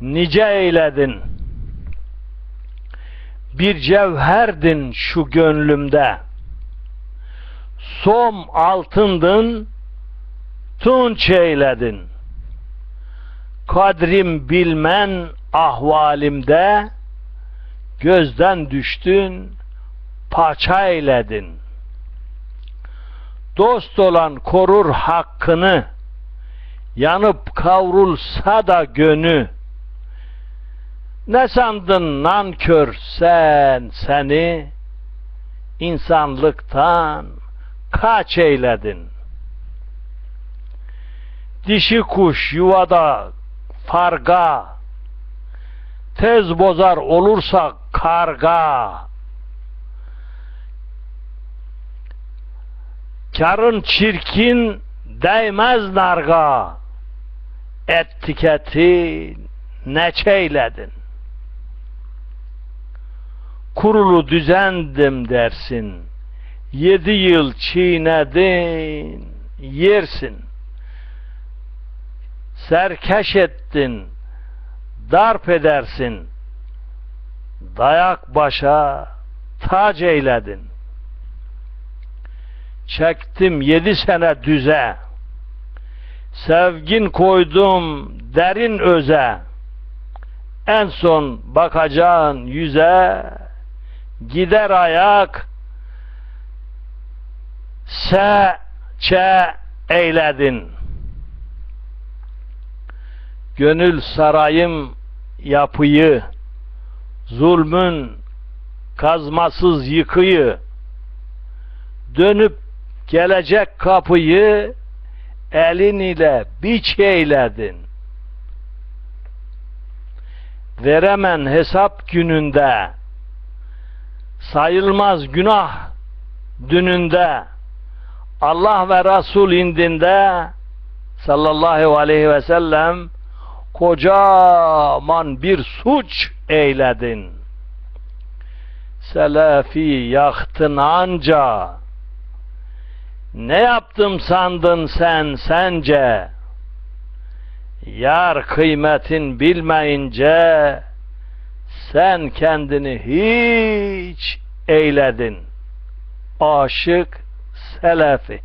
nice eyledin. Bir cevherdin şu gönlümde. Som altındın, tunç eyledin. Kadrim bilmen ahvalimde, gözden düştün, paça eyledin. Dost olan korur hakkını, yanıp kavrulsa da gönü, ne sandın nankör sen seni, insanlıktan kaç eyledin? Dişi kuş yuvada farga, tez bozar olursa karga, karın çirkin değmez narga, etiketi neçeyledin? Kurulu düzendim dersin, yedi yıl çiğnedin, yersin. Serkeş ettin, darp edersin, dayak başa tac eyledin. Çektim yedi sene düze, sevgin koydum derin öze, en son bakacağın yüze, gider ayak, se çe eyledin. Gönül sarayım yapıyı, zulmün kazmasız yıkıyı, dönüp gelecek kapıyı elin ile biç eyledin. Veremen hesap gününde, sayılmaz günah dününde, Allah ve Resul indinde sallallahu aleyhi ve sellem kocaman bir suç eyledin. Selefi yaktın anca ne yaptım sandın sen sence? Yar kıymetin bilmeyince sen kendini hiç eyledin. Aşık Selefi